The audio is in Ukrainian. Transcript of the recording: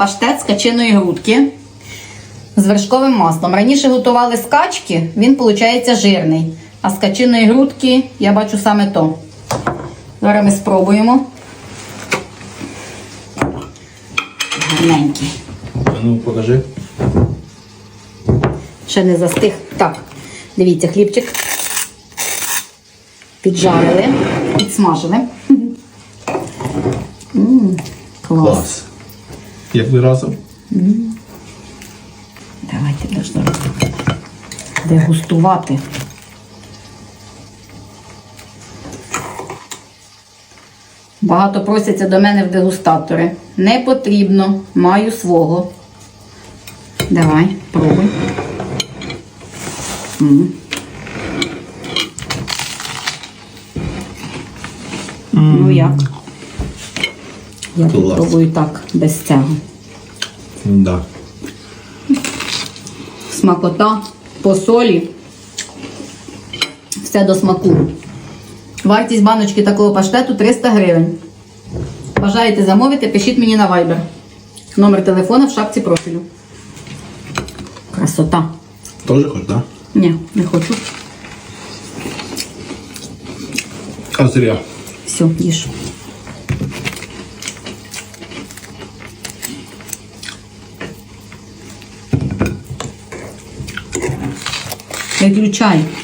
паштет з качиної грудки з вершковим маслом. Раніше готували з качки, він виходить жирний. А з качиної грудки я бачу саме то. Зараз ми спробуємо. Гарненький. Ну покажи. Ще не застиг. Так, дивіться, хлібчик. Піджарили, підсмажили. М, клас. Клас. Як ви разом? Давайте должно дегустувати. Багато просяться до мене в дегустатори. Не потрібно, маю свого. Давай, пробуй. М. Ну як? Я Клас. попробую так, без цього. Да. смакота по солі. Все до смаку. Вартість баночки такого паштету 300 гривень. Бажаєте замовити, пишіть мені на Viber. Номер телефона в шапці профілю. Красота. Тоже хоч, да? Ні, не хочу. А зря. Все, їж. é Chai.